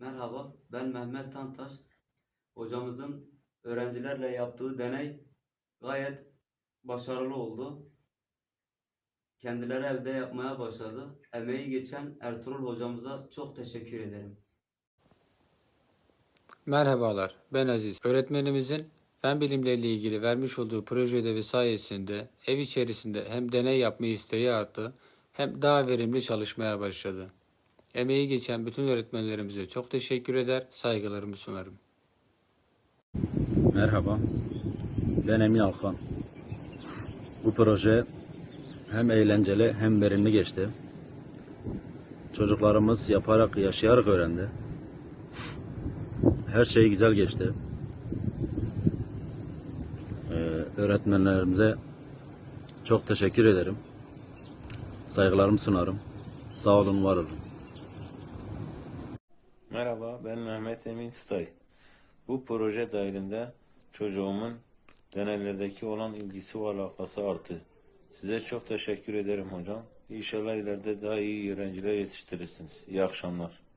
Merhaba, ben Mehmet Tantaş. Hocamızın öğrencilerle yaptığı deney gayet başarılı oldu. Kendileri evde yapmaya başladı. Emeği geçen Ertuğrul hocamıza çok teşekkür ederim. Merhabalar, ben Aziz. Öğretmenimizin fen bilimleriyle ilgili vermiş olduğu proje ödevi sayesinde ev içerisinde hem deney yapma isteği arttı hem daha verimli çalışmaya başladı. Emeği geçen bütün öğretmenlerimize çok teşekkür eder, saygılarımı sunarım. Merhaba, ben Emin Alkan. Bu proje hem eğlenceli hem verimli geçti. Çocuklarımız yaparak, yaşayarak öğrendi. Her şey güzel geçti. Ee, öğretmenlerimize çok teşekkür ederim. Saygılarımı sunarım. Sağ olun, var olun. Merhaba, ben Mehmet Emin Tutay. Bu proje dahilinde çocuğumun deneylerdeki olan ilgisi ve alakası arttı. Size çok teşekkür ederim hocam. İnşallah ileride daha iyi öğrenciler yetiştirirsiniz. İyi akşamlar.